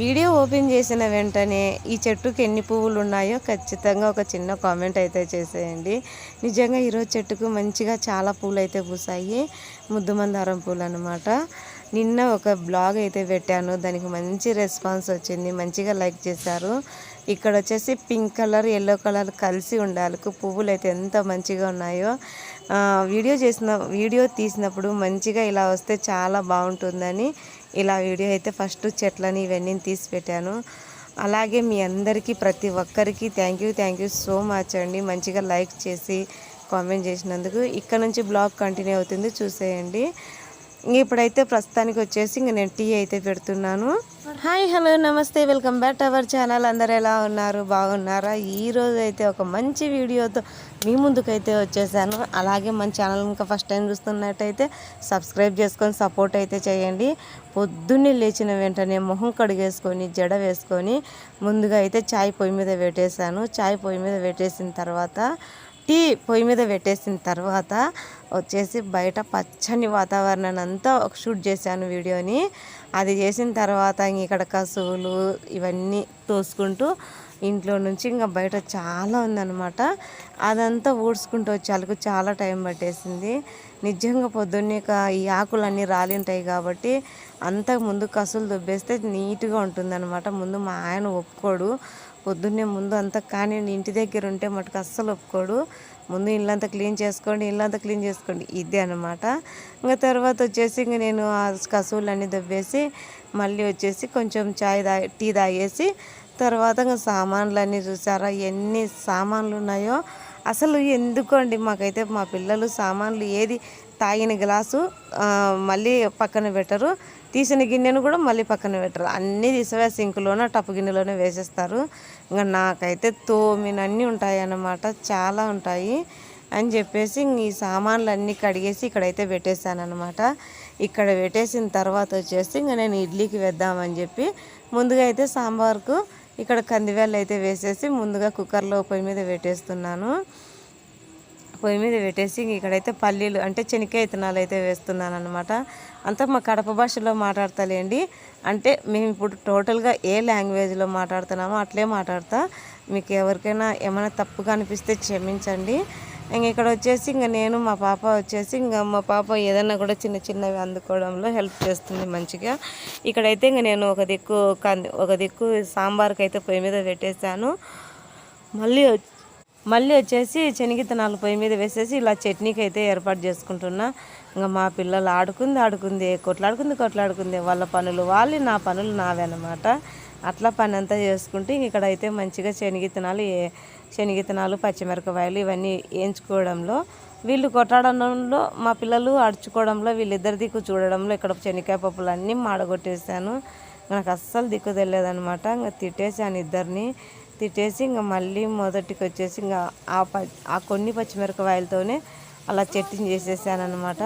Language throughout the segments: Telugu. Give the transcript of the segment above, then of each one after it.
వీడియో ఓపెన్ చేసిన వెంటనే ఈ చెట్టుకి ఎన్ని పువ్వులు ఉన్నాయో ఖచ్చితంగా ఒక చిన్న కామెంట్ అయితే చేసేయండి. నిజంగా ఈరోజు చెట్టుకు మంచిగా చాలా పూలు అయితే పూసాయి. ముద్దు మందారం పూలు అనమాట నిన్న ఒక బ్లాగ్ అయితే పెట్టాను. దానికి మంచి రెస్పాన్స్ వచ్చింది. మంచిగా లైక్ చేశారు. ఇక్కడ వచ్చేసి పింక్ కలర్ ఎల్లో కలర్ కలిసి ఉండాలి పువ్వులు అయితే ఎంత మంచిగా ఉన్నాయో. వీడియో చేసిన వీడియో తీసినప్పుడు మంచిగా ఇలా వస్తే చాలా బాగుంటుందని ఇలా వీడియో అయితే ఫస్ట్ చెట్లని ఇవన్నీ తీసి పెట్టాను. అలాగే మీ అందరికీ ప్రతి ఒక్కరికి thank you thank you so much అండి. మంచిగా లైక్ చేసి కామెంట్ చేసినందుకు. ఇక్కడ నుంచి బ్లాగ్ కంటిన్యూ అవుతుంది చూసేయండి. ఇంక ఇప్పుడైతే ప్రస్తుతానికి వచ్చేసి ఇంక నేను టీ అయితే పెడుతున్నాను. హాయ్ హలో నమస్తే welcome back to our channel. అందరు ఎలా ఉన్నారు? బాగున్నారా? ఈరోజు అయితే ఒక మంచి వీడియోతో మీ ముందుకైతే వచ్చేసాను. అలాగే మన ఛానల్ ఇంకా ఫస్ట్ టైం చూస్తున్నట్టయితే సబ్స్క్రైబ్ చేసుకొని సపోర్ట్ అయితే చేయండి. పొద్దున్నే లేచిన వెంటనే మొహం కడిగేసుకొని జడ వేసుకొని ముందుగా అయితే చాయ్ పొయ్యి మీద పెట్టేశాను. చాయ్ పొయ్యి మీద పెట్టేసిన తర్వాత పెట్టి పొయ్యి మీద పెట్టేసిన తర్వాత వచ్చేసి బయట పచ్చని వాతావరణాన్ని అంతా ఒక షూట్ చేశాను వీడియోని. అది చేసిన తర్వాత ఇక్కడ కసువులు ఇవన్నీ తోసుకుంటూ ఇంట్లో నుంచి ఇంకా బయట చాలా ఉందన్నమాట. అదంతా ఊడ్చుకుంటూ వచ్చేందుకు చాలా టైం పట్టేసింది. నిజంగా పొద్దున్నే ఈ ఆకులన్నీ రాలింటాయి కాబట్టి అంతకు ముందు కసులు దుబ్బేస్తే నీట్గా ఉంటుందన్నమాట. ముందు మా ఆయన ఒప్పుకోడు. పొద్దున్నే ముందు అంతా కానీ ఇంటి దగ్గర ఉంటే మటుకు అస్సలు ఒప్పుకోడు. ముందు ఇల్లంతా క్లీన్ చేసుకోండి ఇల్లంతా క్లీన్ చేసుకోండి. ఇదే అనమాట ఇంకా తర్వాత వచ్చేసి ఇంక నేను ఆ కసువులన్నీ దవ్వేసి మళ్ళీ వచ్చేసి కొంచెం చాయ్ తా టీ తాగేసి తర్వాత ఇంకా సామాన్లు అన్నీ చూసారా ఎన్ని సామాన్లు ఉన్నాయో. అసలు ఎందుకోండి మాకైతే మా పిల్లలు సామాన్లు ఏది తాగిన గ్లాసు మళ్ళీ పక్కన పెట్టరు. తీసిన గిన్నెను కూడా మళ్ళీ పక్కన పెట్టరు. అన్నీ తీసివే సింకులోనే టప్పు గిన్నెలోనే వేసేస్తారు. ఇంకా నాకైతే తోమినన్నీ ఉంటాయి అన్నమాట చాలా ఉంటాయి అని చెప్పేసి ఈ సామాన్లు అన్నీ కడిగేసి ఇక్కడైతే పెట్టేశాను అనమాట ఇక్కడ పెట్టేసిన తర్వాత వచ్చేసి ఇంకా నేను ఇడ్లీకి వేద్దామని చెప్పి ముందుగా అయితే సాంబార్కు ఇక్కడ కందివేళ్ళు అయితే వేసేసి ముందుగా కుక్కర్లో పొయ్యి మీద పెట్టేస్తున్నాను. పొయ్యి మీద పెట్టేసి ఇక్కడైతే పల్లీలు అంటే శనక్కాయ విత్తనాలు అయితే వేస్తున్నాను అనమాట అంతా మా కడప భాషలో మాట్లాడతాలేండి. అంటే మేము ఇప్పుడు టోటల్గా ఏ లాంగ్వేజ్లో మాట్లాడుతున్నామో అట్లే మాట్లాడతా. మీకు ఎవరికైనా ఏమైనా తప్పుగా అనిపిస్తే క్షమించండి. ఇంక ఇక్కడ వచ్చేసి ఇంకా నేను మా పాప వచ్చేసి ఇంకా మా పాప ఏదైనా కూడా చిన్న చిన్నవి అందుకోవడంలో హెల్ప్ చేస్తుంది మంచిగా. ఇక్కడైతే ఇంక నేను ఒక దిక్కు కంది ఒక దిక్కు సాంబార్కి అయితే పొయ్యి మీద పెట్టేశాను. మళ్ళీ మళ్ళీ వచ్చేసి శనగిత్తనాలు పొయ్యి మీద వేసేసి ఇలా చట్నీకి అయితే ఏర్పాటు చేసుకుంటున్నా. ఇంకా మా పిల్లలు ఆడుకుంది ఆడుకుంది కొట్లాడుకుంది కొట్లాడుకుంది. వాళ్ళ పనులు వాళ్ళు నా పనులు నావే అనమాట అట్లా పని అంతా చేసుకుంటే ఇక్కడ అయితే మంచిగా శనగిత్తనాలు ఏ- శనగిత్తనాలు పచ్చిమిరపకాయలు ఇవన్నీ వేయించుకోవడంలో వీళ్ళు కొట్టాడంలో మా పిల్లలు అడుచుకోవడంలో వీళ్ళిద్దరి దిక్కు చూడడంలో ఇక్కడ శనక్కాయ పప్పులు అన్నీ మాడగొట్టేసాను నాకు అస్సలు దిక్కు తెలియదనమాట ఇంకా తిట్టేసాను ఇద్దరిని. తిట్టేసి ఇంకా మళ్ళీ మొదటికి వచ్చేసి ఇంకా ఆ ప ఆ కొన్ని పచ్చిమిరపకాయలతోనే అలా చట్నీ చేసేసాను అనమాట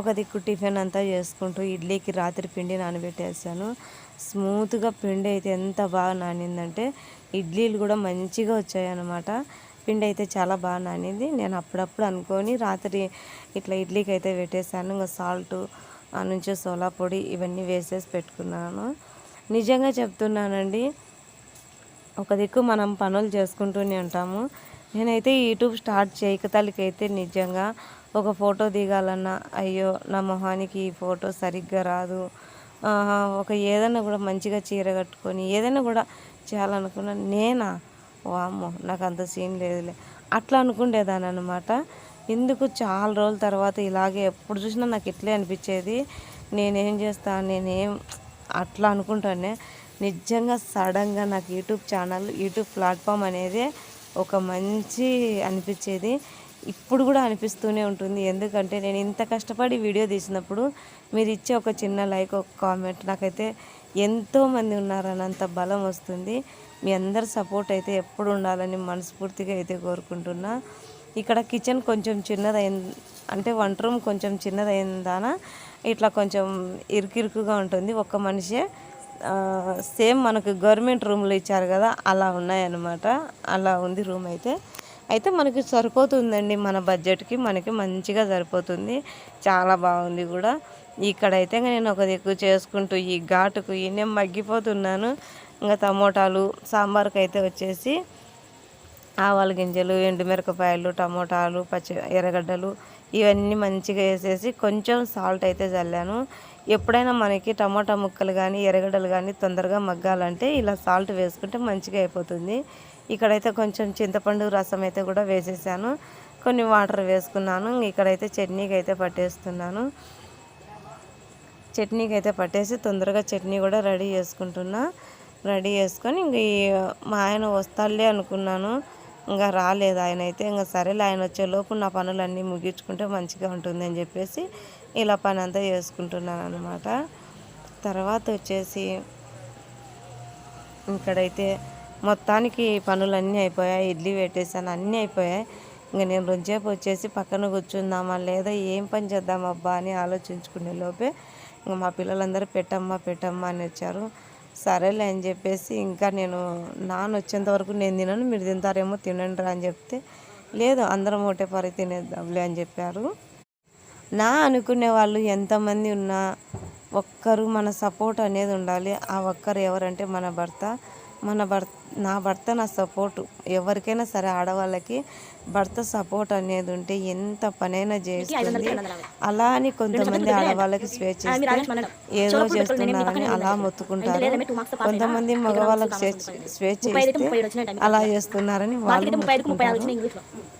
ఒక దిక్కు టిఫిన్ అంతా చేసుకుంటూ ఇడ్లీకి రాత్రి పిండి నానబెట్టేసాను. స్మూత్గా పిండి అయితే ఎంత బాగా నానిందంటే ఇడ్లీలు కూడా మంచిగా వచ్చాయన్నమాట. పిండి అయితే చాలా బాగా నానింది. నేను అప్పుడప్పుడు అనుకొని రాత్రి ఇట్లా ఇడ్లీకి అయితే పెట్టేశాను ఇంకా సాల్ట్ ఆ నుంచి సోలా పొడి ఇవన్నీ వేసేసి పెట్టుకున్నాను. నిజంగా చెప్తున్నానండి ఒక దిక్కు మనం పనులు చేసుకుంటూనే ఉంటాము. నేనైతే యూట్యూబ్ స్టార్ట్ చేయకతలకైతే నిజంగా ఒక ఫోటో దిగాలన్నా అయ్యో నా మొహానికి ఈ ఫోటో సరిగ్గా రాదు. ఒక ఏదైనా కూడా మంచిగా చీర కట్టుకొని ఏదైనా కూడా చేయాలనుకున్నా నేనా? వామ్మో నాకు అంత సీన్ లేదులే. అట్లా అనుకుండేదాన్ని అనమాట ఎందుకు చాలా రోజుల తర్వాత ఇలాగే ఎప్పుడు చూసినా నాకు ఇట్లే అనిపించేది. నేనేం చేస్తాను నేనేం అట్లా అనుకుంటానే నిజంగా సడన్గా నాకు యూట్యూబ్ ఛానల్ యూట్యూబ్ ప్లాట్ఫామ్ అనేది ఒక మంచి అనిపించేది. ఇప్పుడు కూడా అనిపిస్తూనే ఉంటుంది. ఎందుకంటే నేను ఇంత కష్టపడి వీడియో తీసినప్పుడు మీరు ఇచ్చే ఒక చిన్న లైక్ ఒక కామెంట్ నాకైతే ఎంతోమంది ఉన్నారన్నంత బలం వస్తుంది. మీ అందరి సపోర్ట్ అయితే ఎప్పుడు ఉండాలని మనస్ఫూర్తిగా అయితే కోరుకుంటున్నా. ఇక్కడ కిచెన్ కొంచెం చిన్నదైంది అంటే వంట రూమ్ కొంచెం చిన్నదైందానా? ఇట్లా కొంచెం ఇరుకిరుకుగా ఉంటుంది. ఒక్క మనిషే సేమ్ మనకు గవర్నమెంట్ రూమ్లో ఇచ్చారు కదా అలా ఉన్నాయన్నమాట. అలా ఉంది రూమ్ అయితే. అయితే మనకి సరిపోతుందండి మన బడ్జెట్కి మనకి మంచిగా సరిపోతుంది. చాలా బాగుంది కూడా. ఇక్కడైతే ఇంకా నేను ఒక దిక్కు చేసుకుంటూ ఈ ఘాటుకు నేను మగ్గిపోతున్నాను. ఇంకా టమోటాలు సాంబార్కి అయితే వచ్చేసి ఆవాల గింజలు ఎండుమిరపకాయలు టమోటాలు పచ్చి ఎర్రగడ్డలు ఇవన్నీ మంచిగా వేసేసి కొంచెం సాల్ట్ అయితే చల్లాను. ఎప్పుడైనా మనకి టమోటా ముక్కలు కానీ ఎర్రగడ్డలు కానీ తొందరగా మగ్గాలంటే ఇలా సాల్ట్ వేసుకుంటే మంచిగా అయిపోతుంది. ఇక్కడైతే కొంచెం చింతపండు రసం అయితే కూడా వేసేసాను. కొన్ని వాటర్ వేసుకున్నాను. ఇక్కడైతే చట్నీకి అయితే పట్టేస్తున్నాను. చట్నీకి అయితే పట్టేసి తొందరగా చట్నీ కూడా రెడీ చేసుకుంటున్నా. రెడీ చేసుకొని ఇంక మా ఆయన వస్తాడులే అనుకున్నాను. ఇంకా రాలేదు ఆయన అయితే. ఇంకా సరేలే ఆయన వచ్చేలోపు నా పనులన్నీ ముగించుకుంటే మంచిగా ఉంటుంది అని చెప్పేసి ఇలా పని అంతా చేసుకుంటున్నాను అనమాట తర్వాత వచ్చేసి ఇక్కడైతే మొత్తానికి పనులన్నీ అయిపోయాయి ఇడ్లీ పెట్టేసాను అన్నీ అయిపోయాయి. ఇంకా నేను రొంచేపు వచ్చేసి పక్కన కూర్చుందామా లేదా ఏం పని చేద్దామబ్బా అని ఆలోచించుకునే లోపే ఇంకా మా పిల్లలందరూ పెట్టమ్మా పెట్టమ్మా అని వచ్చారు. సరేలే అని చెప్పేసి ఇంకా నేను నాన్న వచ్చేంత వరకు నేను తినను మీరు తింటారేమో తినండి రా అని చెప్తే లేదు అందరం ఒకటే పరి తినేద్దాంలే అని చెప్పారు. నా అనుకునే వాళ్ళు ఎంతమంది ఉన్నా ఒక్కరు మన సపోర్ట్ అనేది ఉండాలి. ఆ ఒక్కరు ఎవరంటే మన భర్త. మన భర్త నా భర్త నా సపోర్ట్. ఎవరికైనా సరే ఆడవాళ్ళకి భర్త సపోర్ట్ అనేది ఉంటే ఎంత పనైనా చేస్తుంది. అలా అని కొంతమంది ఆడవాళ్ళకి స్వేచ్ఛ ఏదో చేస్తున్నారని అలా మొత్తుకుంటారు. కొంతమంది మగవాళ్ళకి స్వేచ్ఛ స్వేచ్ఛ ఇస్తే అలా చేస్తున్నారని వాళ్ళు.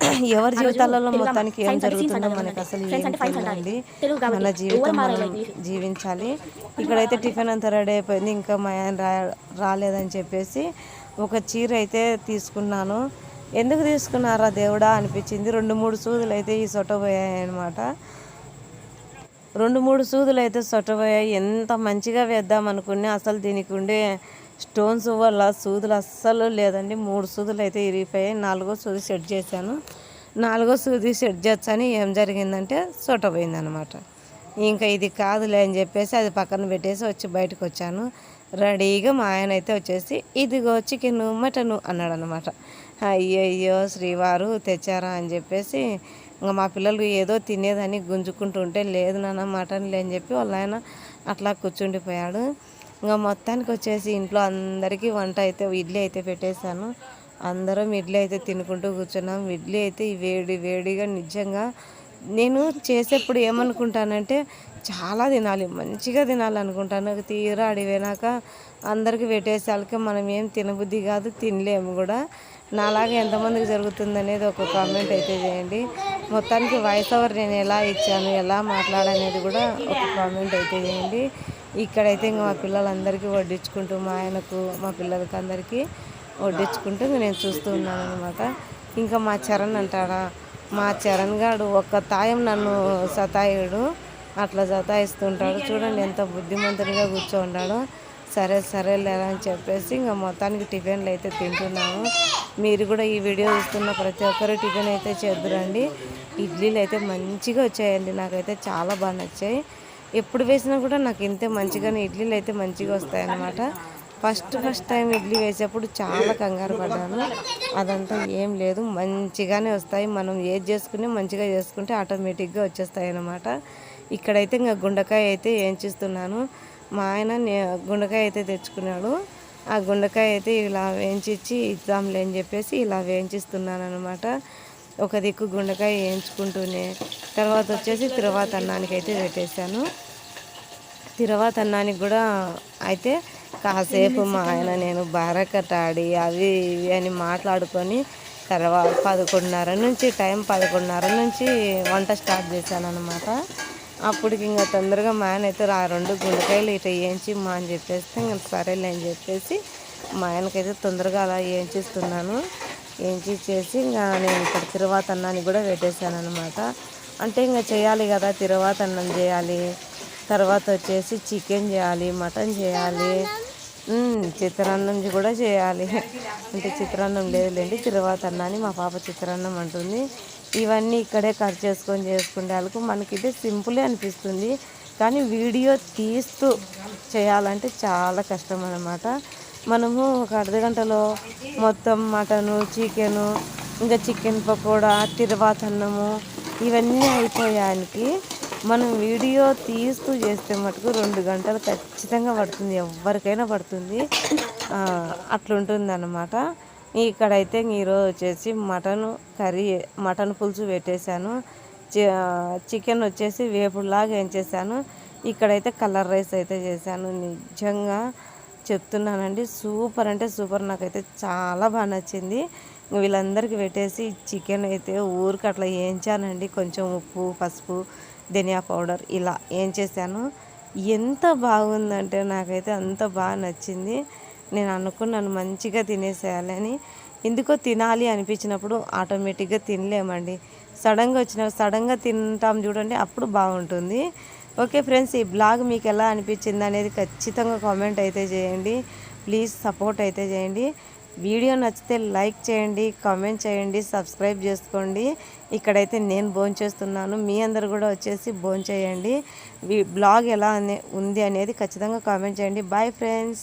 ఎవరి జీవితాలలో మొత్తానికి ఏం జరుగుతుందో మనకి అసలు ఏం తెలియదండి మన జీవితం మనం జీవించాలి. ఇక్కడైతే టిఫిన్ అంతా రెడీ అయిపోయింది. ఇంకా మా ఆయన రాలేదని చెప్పేసి ఒక చీర అయితే తీసుకున్నాను. ఎందుకు తీసుకున్నారా దేవుడా అనిపించింది. రెండు మూడు సూదులు అయితే ఈ సొట్టబోయాయి అనమాట రెండు మూడు సూదులు అయితే సొట్టబోయాయి ఎంత మంచిగా వేద్దాం అనుకున్నా అసలు దీనికి ఉండే స్టోన్స్ వల్ల సూదులు అస్సలు లేదండి. మూడు సూదులు అయితే ఇరిగిపోయాయి. నాలుగో సూది సెట్ చేశాను. నాలుగో సూది సెట్ చేస్తాను ఏం జరిగిందంటే సొట్టపోయింది అనమాట ఇంకా ఇది కాదులే అని చెప్పేసి అది పక్కన పెట్టేసి వచ్చి బయటకు వచ్చాను. రెడీగా మా ఆయన అయితే వచ్చేసి ఇదిగో చికెన్ మటను అన్నాడు అనమాట అయ్యయ్యో శ్రీవారు తెచ్చారా అని చెప్పేసి ఇంకా మా పిల్లలు ఏదో తినేదని గుంజుకుంటుంటే లేదు నాన్న మటన్ లే అని చెప్పి వాళ్ళ ఆయన అట్లా కూర్చుండిపోయాడు. ఇంకా మొత్తానికి వచ్చేసి ఇంట్లో అందరికీ వంట అయితే ఇడ్లీ అయితే పెట్టేశాను. అందరం ఇడ్లీ అయితే తినుకుంటూ కూర్చున్నాం. ఇడ్లీ అయితే వేడి వేడిగా నిజంగా నేను చేసేప్పుడు ఏమనుకుంటానంటే చాలా తినాలి మంచిగా తినాలనుకుంటాను. తీరా అడిగినాక అందరికి పెట్టేసాలకి మనం ఏం తినబుద్ధి కాదు తినలేము కూడా. నాలాగా ఎంతమందికి జరుగుతుంది అనేది ఒక కామెంట్ అయితే చేయండి. మొత్తానికి వాయిస్ ఓవర్ నేను ఎలా ఇచ్చాను ఎలా మాట్లాడనేది కూడా ఒక కామెంట్ అయితే చేయండి. ఇక్కడైతే ఇంకా మా పిల్లలందరికీ వడ్డించుకుంటూ మా ఆయనకు మా పిల్లలకి అందరికీ వడ్డించుకుంటూ నేను చూస్తూ ఉన్నాను అనమాట ఇంకా మా చరణ్ అంటాడా మా చరణ్ గాడు ఒక్క తాయం నన్ను సతాయుడు. అట్లా సతాయిస్తుంటాడు. చూడండి ఎంత బుద్ధిమంతుడిగా కూర్చోన్నాడో సరే సరే లేరా అని చెప్పేసి ఇంకా మొత్తానికి టిఫిన్లు అయితే తింటున్నాము. మీరు కూడా ఈ వీడియో చూస్తున్న ప్రతి ఒక్కరు టిఫిన్ అయితే చేద్దురండి. ఇడ్లీలు అయితే మంచిగా వచ్చాయండి. నాకైతే చాలా బాగా నచ్చాయి. ఎప్పుడు వేసినా కూడా నాకు ఇంతే మంచిగానే ఇడ్లీలు అయితే మంచిగా వస్తాయి అన్నమాట ఫస్ట్ ఫస్ట్ టైం ఇడ్లీ వేసేప్పుడు చాలా కంగారు పడ్డాను. అదంతా ఏం లేదు. మంచిగానే వస్తాయి. మనం ఏది చేసుకుని మంచిగా చేసుకుంటే ఆటోమేటిక్గా వచ్చేస్తాయి అన్నమాట ఇక్కడైతే ఇంకా గుండకాయ అయితే వేయించిస్తున్నాను మా ఆయన నే- గుండకాయ అయితే తెచ్చుకున్నాడు. ఆ గుండకాయ అయితే ఇలా వేయించి ఇద్దాంలే అని చెప్పేసి ఇలా వేయించిస్తున్నాను అనమాట ఒక దిక్కు గుండకాయ వేయించుకుంటూనే. తర్వాత వచ్చేసి తిరువాత అన్నానికి అయితే పెట్టేశాను. తిరువాత అన్నానికి కూడా అయితే కాసేపు మా ఆయన నేను బారకట్ట ఆడి అవి ఇవి అని మాట్లాడుకొని తర్వాత పదకొండున్నర నుంచి టైం పదకొండున్నర నుంచి వంట స్టార్ట్ చేశాను అనమాట అప్పటికి ఇంకా తొందరగా మా ఆయన అయితే ఆ రెండు గుండెకాయలు ఇటు వేయించి మా అని చెప్పేస్తే ఇంకా సరేలే అని చెప్పేసి మా ఆయనకైతే తొందరగా అలా వేయించిస్తున్నాను. వేయించి చేసి ఇంకా నేను ఇక్కడ తిరువాత అన్నాన్ని కూడా పెట్టేశాను అనమాట అంటే ఇంకా చేయాలి కదా తిరువాత అన్నం చేయాలి తర్వాత వచ్చేసి చికెన్ చేయాలి మటన్ చేయాలి చిత్రాన్నం కూడా చేయాలి. అంటే చిత్రాన్నం లేదులేండి తిరువాత అన్నాని మా పాప చిత్రాన్నం అంటుంది. ఇవన్నీ ఇక్కడే కట్ చేసుకొని చేసుకునే వాళ్ళకు మనకైతే సింపులే అనిపిస్తుంది. కానీ వీడియో తీస్తూ చేయాలంటే చాలా కష్టం అన్నమాట. మనము ఒక అర్ధగంటలో మొత్తం మటను చికెను ఇంకా చికెన్ పకోడా తిరువాత అన్నము ఇవన్నీ అయిపోయానికి మనం వీడియో తీస్తూ చేస్తే మటుకు రెండు గంటలు ఖచ్చితంగా పడుతుంది ఎవరికైనా పడుతుంది. ఆ, అట్లుంటుంది అన్నమాట ఇక్కడైతే ఈరోజు వచ్చేసి మటన్ కర్రీ మటన్ పులుసు పెట్టేశాను. చికెన్ వచ్చేసి వేపుడులాగా ఏం చేశాను ఇక్కడైతే కలర్ రైస్ అయితే చేశాను. నిజంగా చెప్తున్నానండి సూపర్ అంటే సూపర్. నాకైతే చాలా బాగా నచ్చింది. వీళ్ళందరికీ పెట్టేసి చికెన్ అయితే ఊరికి అట్లా వేయించానండి కొంచెం ఉప్పు పసుపు ధనియా పౌడర్ ఇలా ఏం చేశాను? ఎంత బాగుందంటే నాకైతే అంత బాగా నచ్చింది. నేను అనుకున్నాను మంచిగా తినేసేయాలని ఎందుకో తినాలి అనిపించినప్పుడు ఆటోమేటిక్గా తినలేమండి. సడన్గా వచ్చిన సడన్గా తింటాం చూడండి అప్పుడు బాగుంటుంది. ఓకే ఫ్రెండ్స్ ఈ బ్లాగ్ మీకు ఎలా అనిపించింది అనేది ఖచ్చితంగా కామెంట్ అయితే చేయండి. ప్లీజ్ సపోర్ట్ అయితే చేయండి. వీడియో నచ్చితే లైక్ చేయండి కామెంట్ చేయండి సబ్స్క్రైబ్ చేసుకోండి. ఇక్కడైతే నేను భోజనం చేస్తున్నాను. మీ అందరు కూడా వచ్చేసి భోజనం చేయండి. బ్లాగ్ ఎలా ఉంది అనేది ఖచ్చితంగా కామెంట్ చేయండి. Bye friends